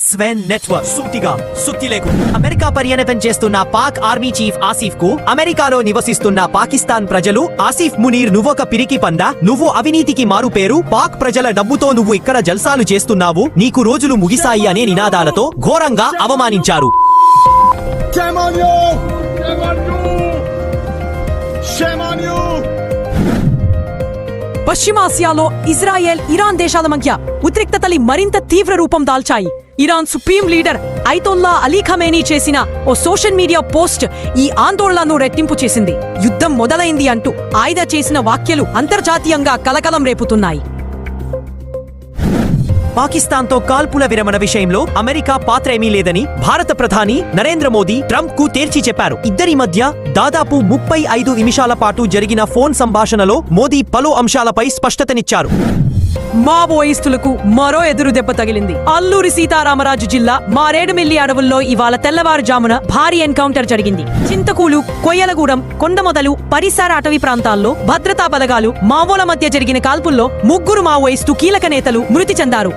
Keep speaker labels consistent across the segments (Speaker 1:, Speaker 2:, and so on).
Speaker 1: స్వెన్ network సూటిగా సుత్తి లేకుండా అమెరికా పర్యటన చేస్తున్న పాక్ ఆర్మీ చీఫ్ ఆసిఫ్కు అమెరికాలో నివసిస్తున్న పాకిస్తాన్ ప్రజలు ఆసిఫ్ మునీర్ నువ్వొక పిరికి పంద నువ్వు అవినీతికి మారు పేరు పాక్ ప్రజల డబ్బుతో నువ్వు ఇక్కడ జల్సాలు చేస్తున్నావు నీకు రోజులు ముగిసాయి అనే నినాదాలతో ఘోరంగా అవమానించారు
Speaker 2: Shame on you! Shame on you! Shame on you!
Speaker 3: పశ్చిమాసియాలో ఇజ్రాయెల్ ఇరాన్ దేశాల మధ్య ఉద్రిక్తతలు మరింత తీవ్ర రూపం దాల్చాయి Iran supreme leader Ayatollah Ali Khamenei చేసిన ఓ సోషల్ మీడియా పోస్ట్ ఈ ఆందోళనను రెట్టింపు చేసింది. యుద్ధం మొదలైంది అంటూ ఆయన చేసిన వ్యాఖ్యలు అంతర్జాతీయంగా కలకలం రేపుతున్నాయి.
Speaker 1: పాకిస్తాన్తో కాల్పుల విరమణ విషయంలో అమెరికా పాత్ర ఏమీ లేదని భారత ప్రధాని నరేంద్ర మోదీ ట్రంప్కు తేల్చి చెప్పారు. ఇద్దరి మధ్య దాదాపు ముప్పై ఐదు నిమిషాల పాటు జరిగిన ఫోన్ సంభాషణలో మోదీ పలు అంశాలపై స్పష్టతనిచ్చారు.
Speaker 3: మావోయిస్టులకు మరో ఎదురు దెబ్బ తగిలింది. అల్లూరి సీతారామరాజు జిల్లా మారేడుమిల్లి అడవుల్లో ఇవాళ తెల్లవారుజామున భారీ ఎన్కౌంటర్ జరిగింది. చింతకూలు కొయ్యలగూడెం కొండమొదలు పరిసర అటవీ ప్రాంతాల్లో భద్రతా బలగాలు మావోల మధ్య జరిగిన కాల్పుల్లో ముగ్గురు మావోయిస్టు కీలక నేతలు మృతి చెందారు.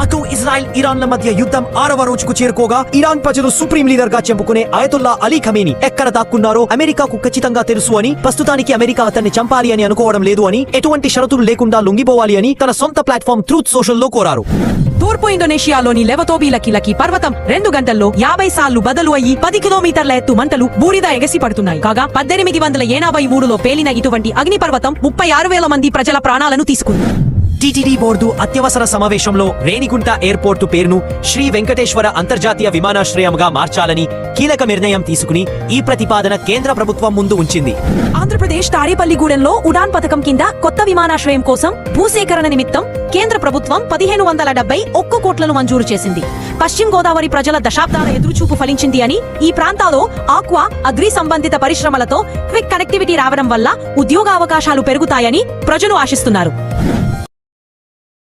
Speaker 1: అటు ఇజ్రాయెల్ ఇరాన్ల మధ్య యుద్ధం ఆరవ రోజుకు చేరుకోగా ఇరాన్ ప్రజలు సుప్రీం లీడర్గా చెప్పుకునే అయతుల్లా అలీ ఖమేని ఎక్కడ దాక్కున్నారో అమెరికాకు ఖచ్చితంగా తెలుసు అని ప్రస్తుతానికి అమెరికా అతన్ని చంపాలి అని అనుకోవడం లేదు అని ఎటువంటి షరతులు లేకుండా లొంగిపోవాలి అని తన సొంత ప్లాట్ఫామ్ ట్రూత్ సోషల్లో కోరారు.
Speaker 3: తూర్పు ఇండోనేషియాలోని లెవతోబీల కిలకి పర్వతం రెండు గంటల్లో యాభై సార్లు బదలు అయ్యి పది కిలోమీటర్ల ఎత్తు మంటలు బూడిద ఎగసి పడుతున్నాయి. కాగా పద్దెనిమిది వందల ఎనభై మూడులో పేలిన ఇటువంటి అగ్నిపర్వతం ముప్పై ఆరు వేల మంది ప్రజల ప్రాణాలను తీసుకుంది.
Speaker 1: టీటీడీ బోర్డు అత్యవసర సమావేశంలో రేణిగుంట ఎయిర్పోర్టు పేరును శ్రీ వెంకటేశ్వర అంతర్జాతీయ విమానాశ్రయంగా మార్చాలని కీలక నిర్ణయం తీసుకుని ఈ ప్రతిపాదన కేంద్ర ప్రభుత్వం ముందు ఉంచింది.
Speaker 3: ఆంధ్రప్రదేశ్ తాడేపల్లిగూడెంలో ఉడాన్ పథకం కింద కొత్త విమానాశ్రయం కోసం భూసేకరణ నిమిత్తం కేంద్ర ప్రభుత్వం పదిహేను వందల డెబ్బై ఒక్క కోట్లను మంజూరు చేసింది. పశ్చిమ గోదావరి ప్రజల దశాబ్దాల ఎదురుచూపు ఫలించింది అని ఈ ప్రాంతాల్లో ఆక్వా అగ్రి సంబంధిత పరిశ్రమలతో క్విక్ కనెక్టివిటీ రావడం వల్ల ఉద్యోగ అవకాశాలు పెరుగుతాయని ప్రజలు ఆశిస్తున్నారు.